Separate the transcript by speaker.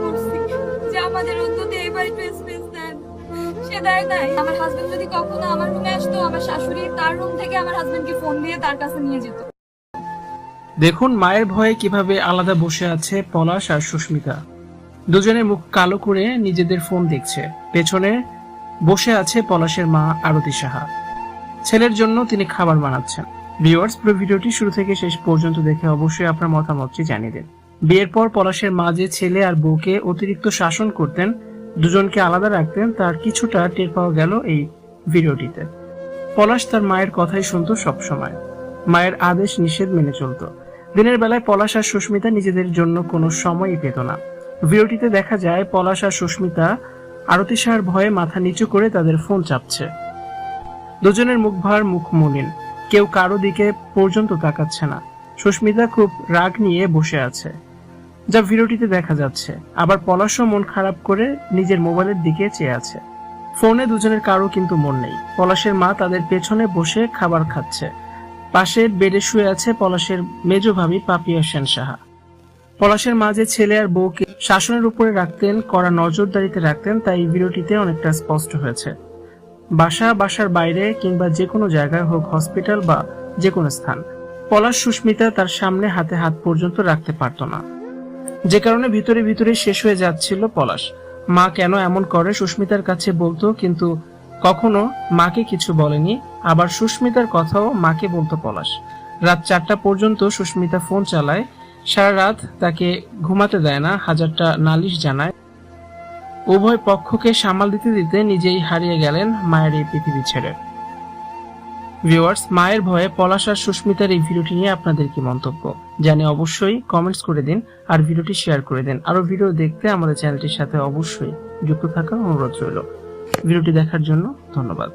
Speaker 1: করছি। যে আমাদের অন্তত এই বাড়িতে স্পেস দেন। নাই। আমার হাজবেন্ড যদি কখনো আমার রুমে আসতো, আমার শাশুড়ি তার রুম থেকে আমার হাজবেন্ডকে ফোন দিয়ে তার কাছে নিয়ে যেত।
Speaker 2: দেখুন, মায়ের ভয়ে কীভাবে আলাদা বসে আছে পলাশ আর সুস্মিতা। দুজনে মুখ কালো করে নিজেদের ফোন দেখছে। পেছনে বসে আছে পলাশের মা আরতি সাহা। ছেলের জন্য তিনি খাবার বানাচ্ছেন। ভিউয়ার্স পুরো ভিডিওটি শুরু থেকে শেষ পর্যন্ত দেখে অবশ্যই আপনার মতামতটি জানিয়ে দিন। বিয়ের পর পলাশের মা যে ছেলে আর বউকে অতিরিক্ত শাসন করতেন, দুজনকে আলাদা রাখতেন, তার কিছুটা টের পাওয়া গেল এই ভিডিওটিতে। পলাশ তার মায়ের কথাই শুনতো সবসময়। মায়ের আদেশ নিষেধ মেনে চলতো। দিনের বেলায় পলাশ আর সুস্মিতা নিজেদের জন্য কোনো সময়ই পেত না। ভিডিওটিতে দেখা যায়, পলাশ আর সুস্মিতা আরতি সাহার ভয়ে মাথা নিচু করে তাদের ফোন চাপছে। দুজনের মুখ ভার মুখ মলিন। কেউ কারও দিকে পর্যন্ত তাকাচ্ছে না। সুস্মিতা খুব রাগ নিয়ে বসে আছে। যা ভিডিওটিতে দেখা যাচ্ছে। আবার পলাশও মন খারাপ করে নিজের মোবাইলের দিকে চেয়ে আছে। ফোনে দুজনের কারও কিন্তু মন নেই। পলাশের মা তাদের পেছনে বসে খাবার খাচ্ছে। পাশে বেডে শুয়ে আছে পলাশের মেজ ভাবি পাপিয়া সেন সাহা পলাশের মাঝে ছেলে আর বউকে শাসনের উপরে রাখতেন, কড়া নজরদারিতে রাখতেন, তাই এই ভিডিওটিতে অনেকটা স্পষ্ট হয়েছে। বাসা, বাসার বাইরে কিংবা যে কোনো জায়গায় হোক হসপিটাল বা যে কোনো স্থান। পলাশ সুস্মিতা তার সামনে হাতে হাত পর্যন্ত রাখতে পারতো না। যে কারণে ভিতরে ভিতরে শেষ হয়ে যাচ্ছিল পলাশ। মা কেন এমন করে সুস্মিতার কাছে বলতো, কিন্তু কখনো মাকে কিছু বলেনি। আবার সুস্মিতার কথাও মাকে বলতো পলাশ। রাত চারটা পর্যন্ত সুস্মিতা ফোন চালায়। সারা রাত তাকে ঘুমাতে দেয় না, হাজারটা নালিশ জানায়। উভয় পক্ষকে সামাল দিতে দিতে নিজেই হারিয়ে গেলেন মায়ের এই পৃথিবী ছেড়ে। ভিউয়ার্স মায়ের ভয়ে পলাশ আর সুস্মিতার এই ভিডিওটি নিয়ে আপনাদের কি মন্তব্য? জানি অবশ্যই কমেন্টস করে দিন আর ভিডিওটি শেয়ার করে দিন। আরও ভিডিও দেখতে আমাদের চ্যানেলটির সাথে অবশ্যই যুক্ত থাকার অনুরোধ রইল। ভিডিওটি দেখার জন্য ধন্যবাদ।